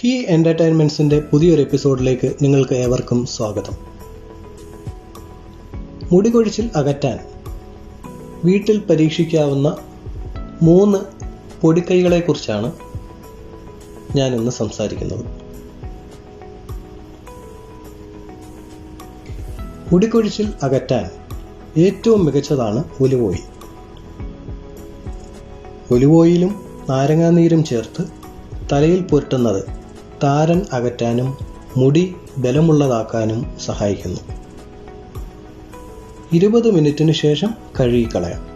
He എന്റർടൈൻമെന്റ്സിന്റെ പുതിയൊരു എപ്പിസോഡിലേക്ക് നിങ്ങൾക്ക് ഏവർക്കും സ്വാഗതം. മുടികൊഴിച്ചിൽ അകറ്റാൻ വീട്ടിൽ പരീക്ഷിക്കാവുന്ന മൂന്ന് പൊടിക്കൈകളെക്കുറിച്ചാണ് ഞാൻ ഇന്ന് സംസാരിക്കുന്നത്. മുടികൊഴിച്ചിൽ അകറ്റാൻ ഏറ്റവും മികച്ചതാണ് ഒലിവ് ഓയിൽ ഒലിവ് ഓയിലും നാരങ്ങാനീരും ചേർത്ത് തലയിൽ പുരട്ടുന്നത് താരൻ അകറ്റാനും മുടി ബലമുള്ളതാക്കാനും സഹായിക്കുന്നു. ഇരുപത് മിനിറ്റിന് ശേഷം കഴുകിക്കളയാം.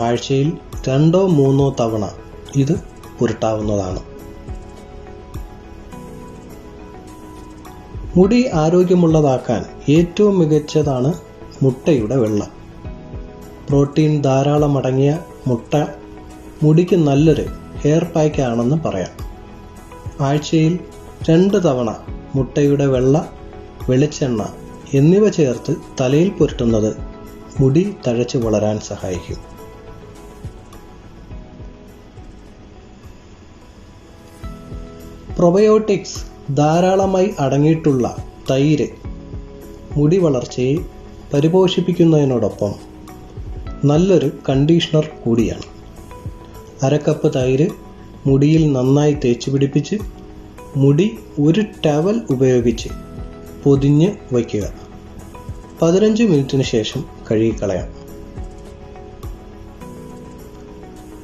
ആഴ്ചയിൽ രണ്ടോ മൂന്നോ തവണ ഇത് പുരട്ടാവുന്നതാണ് മുടി ആരോഗ്യമുള്ളതാക്കാൻ ഏറ്റവും മികച്ചതാണ് മുട്ടയുടെ വെള്ള. പ്രോട്ടീൻ ധാരാളം അടങ്ങിയ മുട്ട മുടിക്ക് നല്ലൊരു ഹെയർ പാക്ക് ആണെന്ന് പറയാം. ആഴ്ചയിൽ രണ്ട് തവണ മുട്ടയുടെ വെള്ള വെളിച്ചെണ്ണ എന്നിവ ചേർത്ത് തലയിൽ പുരട്ടുന്നത് മുടി തഴച്ചു വളരാൻ സഹായിക്കും. പ്രൊബയോട്ടിക്സ് ധാരാളമായി അടങ്ങിയിട്ടുള്ള തൈര് മുടി വളർച്ചയെ പരിപോഷിപ്പിക്കുന്നതിനോടൊപ്പം നല്ലൊരു കണ്ടീഷണർ കൂടിയാണ്. അരക്കപ്പ് തൈര് മുടിയിൽ നന്നായി തേച്ച് പിടിപ്പിച്ച് മുടി ഒരു ടവൽ ഉപയോഗിച്ച് പൊതിഞ്ഞ് വയ്ക്കുക. പതിനഞ്ച് മിനിറ്റിന് ശേഷം കഴുകിക്കളയാം.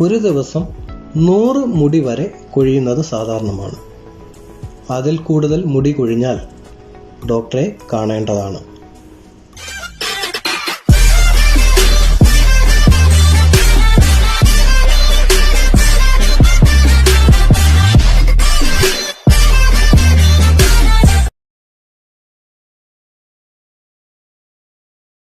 ഒരു ദിവസം നൂറ് മുടി വരെ കൊഴിയുന്നത് സാധാരണമാണ്. അതിൽ കൂടുതൽ മുടി കൊഴിഞ്ഞാൽ ഡോക്ടറെ കാണേണ്ടതാണ്.